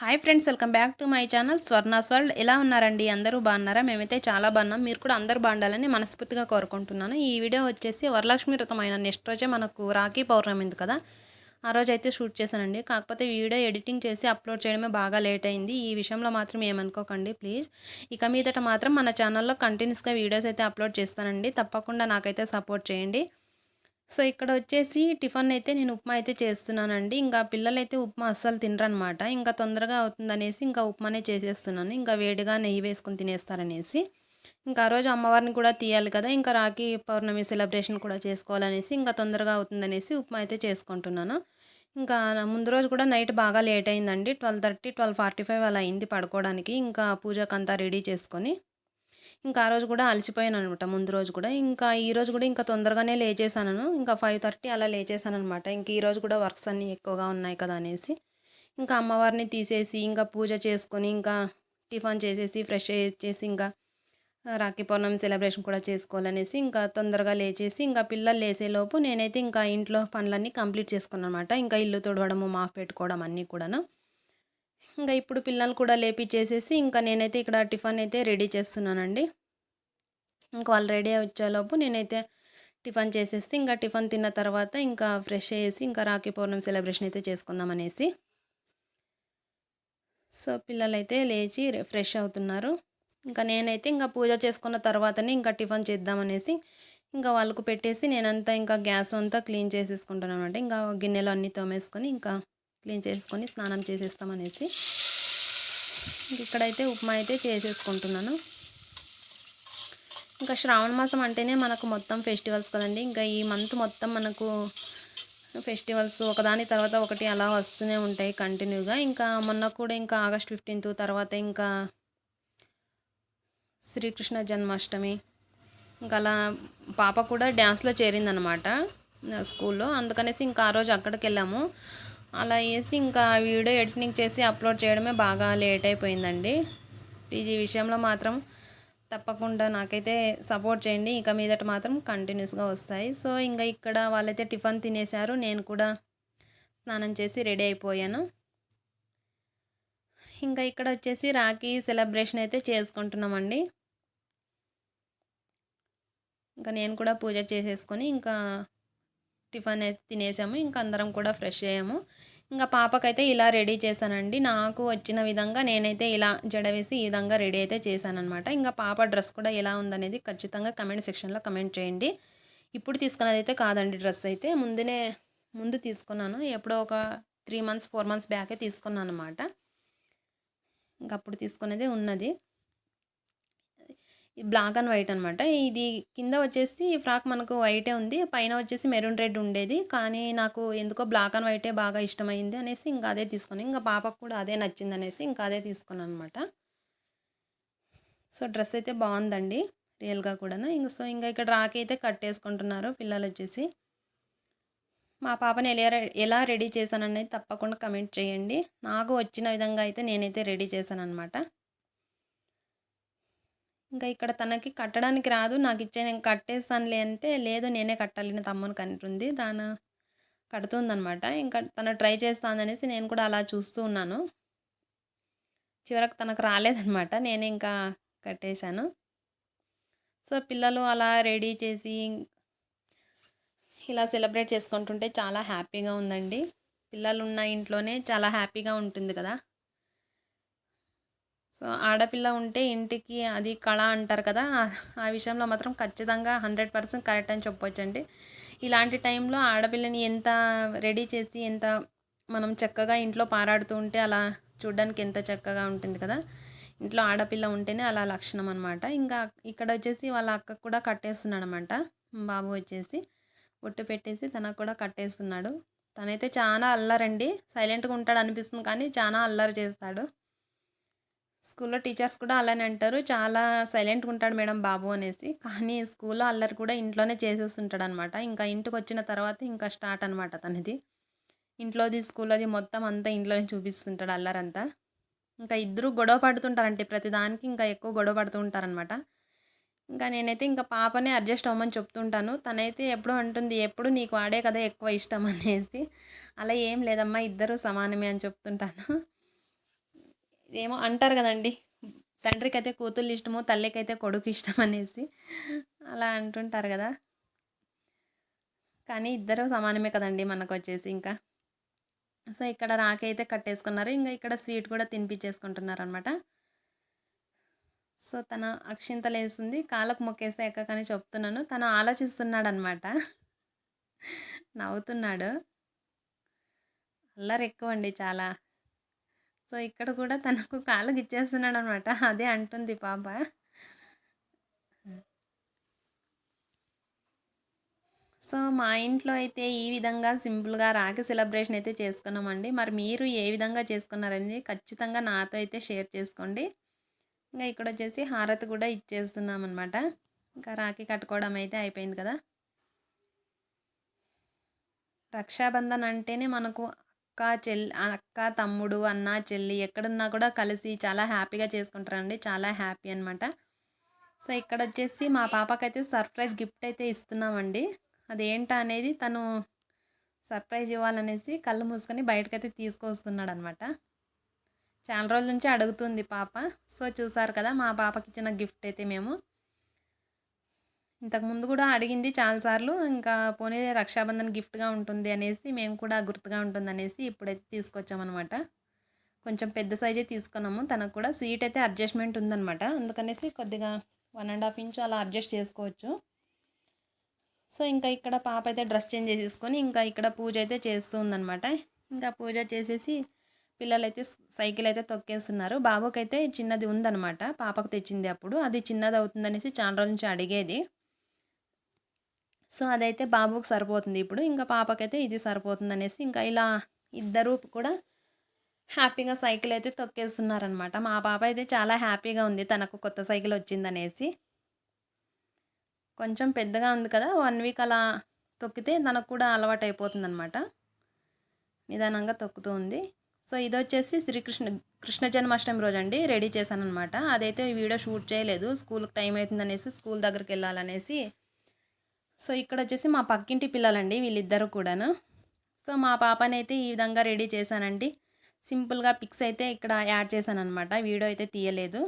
Hi friends welcome back to my channel Swarna's world. ఎలా ఉన్నారండి? అందరూ బాగున్నారా? మేమైతే చాలా బాగున్నాం. మీరు కూడా అందరూ బాగుండాలని మనస్ఫూర్తిగా కోరుకుంటున్నాను. ఈ వీడియో వచ్చేసి వరలక్ష్మి వ్రతమైన అయిన నెక్స్ట్ రోజే మనకు రాఖీ పౌర్ణమి ఉంది కదా. ఆ రోజు అయితే షూట్ చేశానండి. కాకపోతే వీడియో ఎడిటింగ్ చేసి అప్లోడ్ చేయడమే బాగా లేట్ అయింది. ఈ విషయంలో మాత్రం ఏమనుకోకండి ప్లీజ్. ఇక మీదట మాత్రం మన ఛానల్లో కంటిన్యూస్గా వీడియోస్ అయితే అప్లోడ్ చేస్తానండి. తప్పకుండా నాకైతే సపోర్ట్ చేయండి. సో ఇక్కడ వచ్చేసి టిఫిన్ అయితే నేను ఉప్మా అయితే చేస్తున్నానండి. ఇంకా పిల్లలైతే ఉప్మా అస్సలు తినరనమాట ఇంకా తొందరగా అవుతుందనేసి ఇంకా ఉప్మానే చేసేస్తున్నాను. ఇంకా వేడిగా నెయ్యి వేసుకొని తినేస్తారనేసి. ఇంకా ఆ రోజు అమ్మవారిని కూడా తీయాలి కదా. ఇంకా రాఖీ పౌర్ణమి సెలబ్రేషన్ కూడా చేసుకోవాలనేసి ఇంకా తొందరగా అవుతుందనేసి ఉప్మా అయితే చేసుకుంటున్నాను. ఇంకా ముందు రోజు కూడా నైట్ బాగా లేట్ అయిందండి. Twelve thirty twelve forty five అలా అయింది పడుకోవడానికి. ఇంకా పూజకంతా రెడీ చేసుకొని ఇంకా ఆ రోజు కూడా అలసిపోయాను అనమాట ముందు రోజు కూడా. ఇంకా ఈ రోజు కూడా ఇంకా తొందరగానే లేచేసాను ఇంకా ఫైవ్ థర్టీ అలా లేచేసాను అనమాట ఇంకా ఈ రోజు కూడా వర్క్స్ అన్నీ ఎక్కువగా ఉన్నాయి కదా అనేసి. ఇంకా అమ్మవారిని తీసేసి ఇంకా పూజ చేసుకొని ఇంకా టిఫిన్ చేసేసి ఫ్రెష్ చేసి ఇంకా రాఖీ పౌర్ణమి సెలబ్రేషన్ కూడా చేసుకోవాలనేసి ఇంకా తొందరగా లేచేసి ఇంకా పిల్లలు లేసేలోపు నేనైతే ఇంకా ఇంట్లో పనులన్నీ కంప్లీట్ చేసుకున్నాను అనమాట ఇంకా ఇల్లు తుడవడము మాఫ్ పెట్టుకోవడం అన్నీ కూడాను. ఇంకా ఇప్పుడు పిల్లలు కూడా లేపించేసేసి ఇంకా నేనైతే ఇక్కడ టిఫిన్ అయితే రెడీ చేస్తున్నానండి. ఇంకా వాళ్ళు రెడీ వచ్చేలోపు నేనైతే టిఫిన్ చేసేస్తే ఇంకా టిఫిన్ తిన్న తర్వాత ఇంకా ఫ్రెష్ అయ్యేసి ఇంకా రాఖీ పౌర్ణమి సెలబ్రేషన్ అయితే చేసుకుందాం అనేసి. సో పిల్లలైతే లేచి ఫ్రెష్ అవుతున్నారు. ఇంకా నేనైతే ఇంకా పూజ చేసుకున్న తర్వాతనే ఇంకా టిఫిన్ చేద్దామనేసి ఇంకా వాళ్ళకు పెట్టేసి నేనంతా ఇంకా గ్యాస్ అంతా క్లీన్ చేసేసుకుంటాను అనమాట ఇంకా గిన్నెలు అన్నీ తోమేసుకొని ఇంకా క్లీన్ చేసుకొని స్నానం చేసేస్తామనేసి ఇక్కడైతే ఉప్మా అయితే చేసేసుకుంటున్నాను. ఇంకా శ్రావణ మాసం అంటేనే మనకు మొత్తం ఫెస్టివల్స్ కదండి. ఇంకా ఈ మంత్ మొత్తం మనకు ఫెస్టివల్స్ ఒకదాని తర్వాత ఒకటి అలా వస్తూనే ఉంటాయి కంటిన్యూగా. ఇంకా మొన్న కూడా ఇంకా ఆగస్ట్ ఫిఫ్టీన్త్ తర్వాత ఇంకా శ్రీకృష్ణ జన్మాష్టమి. ఇంకా అలా పాప కూడా డ్యాన్స్లో చేరిందనమాట స్కూల్లో. అందుకనేసి ఇంకా ఆ రోజు అక్కడికి వెళ్ళాము. అలా వేసి ఇంకా వీడియో ఎడిటింగ్ చేసి అప్లోడ్ చేయడమే బాగా లేట్ అయిపోయిందండి. పీజీ విషయంలో మాత్రం తప్పకుండా నాకైతే సపోర్ట్ చేయండి. ఇక మీదట మాత్రం కంటిన్యూస్గా వస్తాయి. సో ఇంకా ఇక్కడ వాళ్ళైతే టిఫిన్ తినేశారు. నేను కూడా స్నానం చేసి రెడీ అయిపోయాను. ఇంకా ఇక్కడ వచ్చేసి రాఖీ సెలబ్రేషన్ అయితే చేసుకుంటున్నామండి. ఇంకా నేను కూడా పూజ చేసేసుకొని ఇంకా టిఫిన్ అయితే తినేసాము. ఇంకా అందరం కూడా ఫ్రెష్ అయ్యాము. ఇంకా పాపకైతే ఇలా రెడీ చేశానండి. నాకు వచ్చిన విధంగా నేనైతే ఇలా జడ వేసి ఈ విధంగా రెడీ అయితే చేశానమాట ఇంకా పాప డ్రెస్ కూడా ఎలా ఉందనేది ఖచ్చితంగా కమెంట్ సెక్షన్లో కమెంట్ చేయండి. ఇప్పుడు తీసుకున్నది అయితే కాదండి డ్రెస్ అయితే. ముందునే ముందు తీసుకున్నాను. ఎప్పుడో ఒక త్రీ మంత్స్ ఫోర్ మంత్స్ బ్యాకే తీసుకున్నాను అనమాట ఇంకా అప్పుడు తీసుకునేది ఉన్నది. బ్లాక్ అండ్ వైట్ అనమాట ఇది కింద వచ్చేసి ఈ ఫ్రాక్ మనకు వైటే ఉంది. పైన వచ్చేసి మెరూన్ రెడ్ ఉండేది. కానీ నాకు ఎందుకో బ్లాక్ అండ్ వైటే బాగా ఇష్టమైంది అనేసి ఇంకా అదే తీసుకున్నాను ఇంకా పాపకు కూడా అదే నచ్చింది అనేసి ఇంకా అదే తీసుకున్నాను అనమాట సో డ్రెస్ అయితే బాగుందండి. రియల్గా కూడాను. ఇంక సో ఇంకా ఇక్కడ రాకి అయితే కట్టేసుకుంటున్నారు పిల్లలు వచ్చేసి. మా పాపని ఎలా ఎలా రెడీ చేశాననేది తప్పకుండా కమెంట్ చేయండి. నాకు వచ్చిన విధంగా అయితే నేనైతే రెడీ చేశాను అనమాట ఇంకా ఇక్కడ తనకి కట్టడానికి రాదు. నాకు ఇచ్చే నేను కట్టేస్తానులే అంటే లేదు నేనే కట్టాలి నా తమ్మునికి అంటుంది దాని కడుతుందనమాట ఇంకా తను ట్రై చేస్తాననేసి నేను కూడా అలా చూస్తూ ఉన్నాను. చివరకు తనకు రాలేదనమాట నేను ఇంకా కట్టేశాను. సో పిల్లలు అలా రెడీ చేసి ఇలా సెలబ్రేట్ చేసుకుంటుంటే చాలా హ్యాపీగా ఉందండి. పిల్లలు ఉన్న ఇంట్లోనే చాలా హ్యాపీగా ఉంటుంది కదా. సో ఆడపిల్ల ఉంటే ఇంటికి అది కళ అంటారు కదా ఆ విషయంలో మాత్రం ఖచ్చితంగా హండ్రెడ్ పర్సెంట్ కరెక్ట్ అని చెప్పొచ్చండి. ఇలాంటి టైంలో ఆడపిల్లని ఎంత రెడీ చేసి ఎంత మనం చక్కగా ఇంట్లో పారాడుతూ ఉంటే అలా చూడడానికి ఎంత చక్కగా ఉంటుంది కదా. ఇంట్లో ఆడపిల్ల ఉంటేనే అలా లక్షణం అనమాట ఇంకా ఇక్కడ వచ్చేసి వాళ్ళ అక్కకు కూడా కట్టేస్తున్నాడు అనమాట బాబు వచ్చేసి ఒట్టు పెట్టేసి తనకు కూడా కట్టేస్తున్నాడు. తనైతే చాలా అల్లరండి. సైలెంట్గా ఉంటాడు అనిపిస్తుంది కానీ చాలా అల్లరి చేస్తాడు. స్కూల్లో టీచర్స్ కూడా అలానే అంటారు. చాలా సైలెంట్గా ఉంటాడు మేడం బాబు అనేసి. కానీ స్కూల్లో అల్లరి కూడా ఇంట్లోనే చేసేస్తుంటాడు అనమాట ఇంకా ఇంటికి వచ్చిన తర్వాత ఇంకా స్టార్ట్ అనమాట తనది. ఇంట్లోది స్కూల్లోది మొత్తం అంతా ఇంట్లోనే చూపిస్తుంటాడు అల్లరంతా. ఇంకా ఇద్దరు గొడవ పడుతుంటారంటే ప్రతిదానికి ఇంకా ఎక్కువ గొడవ పడుతూ ఉంటారనమాట. ఇంకా నేనైతే ఇంకా పాపనే అడ్జస్ట్ అవ్వమని చెప్తుంటాను. తనైతే ఎప్పుడు అంటుంది ఎప్పుడు నీకు ఆడే కదా ఎక్కువ ఇష్టం అనేసి. అలా ఏం లేదమ్మా ఇద్దరు సమానమే అని చెప్తుంటాను. ఏమో అంటారు కదండి. తండ్రికి అయితే కూతుళ్ళు ఇష్టము తల్లికైతే కొడుకు ఇష్టం అనేసి అలా అంటుంటారు కదా. కానీ ఇద్దరు సమానమే కదండి మనకు వచ్చేసి ఇంకా. సో ఇక్కడ రాకి అయితే కట్టేసుకున్నారు. ఇంకా ఇక్కడ స్వీట్ కూడా తినిపించేసుకుంటున్నారు అనమాట సో తన అక్షింతలు వేసింది. కాళ్ళకు మొక్కేస్తే ఎక్కకని చెప్తున్నాను. తను ఆలోచిస్తున్నాడు అనమాట నవ్వుతున్నాడు. అల్లరి ఎక్కువ అండి చాలా. సో ఇక్కడ కూడా తనకు కాళ్ళకి ఇచ్చేస్తున్నాడు అనమాట అదే అంటుంది పాప. సో మా ఇంట్లో అయితే ఈ విధంగా సింపుల్గా రాఖీ సెలబ్రేషన్ అయితే చేసుకున్నామండి. మరి మీరు ఏ విధంగా చేసుకున్నారనేది ఖచ్చితంగా నాతో అయితే షేర్ చేసుకోండి. ఇంకా ఇక్కడ వచ్చేసి హారతి కూడా ఇచ్చేస్తున్నాం అనమాట ఇంకా రాఖీ కట్టుకోవడం అయితే అయిపోయింది కదా. రక్షాబంధన్ అంటేనే మనకు అక్క చెల్లి అక్క తమ్ముడు అన్న చెల్లి ఎక్కడున్నా కూడా కలిసి చాలా హ్యాపీగా చేసుకుంటారండి. చాలా హ్యాపీ అనమాట సో ఇక్కడ వచ్చేసి మా పాపకైతే సర్ప్రైజ్ గిఫ్ట్ అయితే ఇస్తున్నామండి. అదేంటా అనేది తను సర్ప్రైజ్ ఇవ్వాలనేసి కళ్ళు మూసుకొని బయటకైతే తీసుకొస్తున్నాడు అనమాట చాలా రోజుల నుంచి అడుగుతుంది పాప. సో చూసారు కదా మా పాపకి ఇచ్చిన గిఫ్ట్ అయితే మేము. ఇంతకుముందు కూడా అడిగింది చాలాసార్లు ఇంకా పోనీ రక్షాబంధన్ గిఫ్ట్గా ఉంటుంది అనేసి మేము కూడా గుర్తుగా ఉంటుంది అనేసి ఇప్పుడైతే తీసుకొచ్చామన్నమాట. కొంచెం పెద్ద సైజే తీసుకున్నాము. తనకు కూడా సీట్ అయితే అడ్జస్ట్మెంట్ ఉందన్నమాట. అందుకనేసి కొద్దిగా వన్ అండ్ హాఫ్ ఇంచ్ అలా అడ్జస్ట్ చేసుకోవచ్చు. సో ఇంకా ఇక్కడ పాప అయితే డ్రెస్ చేంజ్ చేసేసుకొని ఇంకా ఇక్కడ పూజ అయితే చేస్తూ ఉందన్నమాట. ఇంకా పూజ చేసేసి పిల్లలైతే సైకిల్ అయితే తొక్కేస్తున్నారు. బాబుకైతే చిన్నది ఉందన్నమాట. పాపకు తెచ్చింది అప్పుడు. అది చిన్నది అవుతుందనేసి చాలా రోజుల నుంచి అడిగేది. సో అదైతే బాబుకి సరిపోతుంది ఇప్పుడు. ఇంకా పాపకైతే ఇది సరిపోతుంది అనేసి ఇంకా ఇలా ఇద్దరు కూడా హ్యాపీగా సైకిల్ అయితే తొక్కేస్తున్నారనమాట మా పాప అయితే చాలా హ్యాపీగా ఉంది. తనకు కొత్త సైకిల్ వచ్చిందనేసి. కొంచెం పెద్దగా ఉంది కదా వన్ వీక్ అలా తొక్కితే తనకు కూడా అలవాటు అయిపోతుంది అనమాట నిదానంగా తొక్కుతూ ఉంది. సో ఇది వచ్చేసి శ్రీకృష్ణ కృష్ణ జన్మాష్టమి రోజు అండి రెడీ చేశాను అనమాట అదైతే వీడియో షూట్ చేయలేదు. స్కూల్కి టైం అవుతుందనేసి స్కూల్ దగ్గరికి వెళ్ళాలనేసి సో ఇక్కడ వచ్చేసి మా పక్కింటి పిల్లలండి వీళ్ళిద్దరు కూడాను. సో మా పాపని అయితే ఈ విధంగా రెడీ చేశానండి. సింపుల్గా పిక్స్ అయితే ఇక్కడ యాడ్ చేశాను అనమాట వీడియో అయితే తీయలేదు.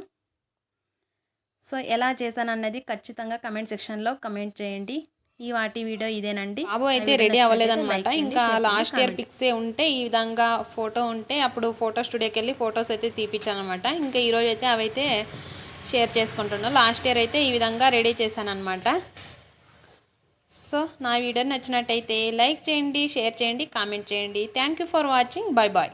సో ఎలా చేశాను అన్నది ఖచ్చితంగా కమెంట్ సెక్షన్లో కమెంట్ చేయండి. ఈ వాటి వీడియో ఇదేనండి. బాబు అయితే రెడీ అవ్వలేదన్నమాట. ఇంకా లాస్ట్ ఇయర్ పిక్సే ఉంటే ఈ విధంగా ఫోటో ఉంటే అప్పుడు ఫోటో స్టూడియోకి వెళ్ళి ఫొటోస్ అయితే తీపిచ్చాను అనమాట ఇంకా ఈరోజు అయితే అవైతే షేర్ చేసుకుంటున్నాను. లాస్ట్ ఇయర్ అయితే ఈ విధంగా రెడీ చేశాను అనమాట సో నా వీడియో నచ్చినట్టయితే లైక్ చేయండి షేర్ చేయండి కామెంట్ చేయండి. Thank you for watching bye bye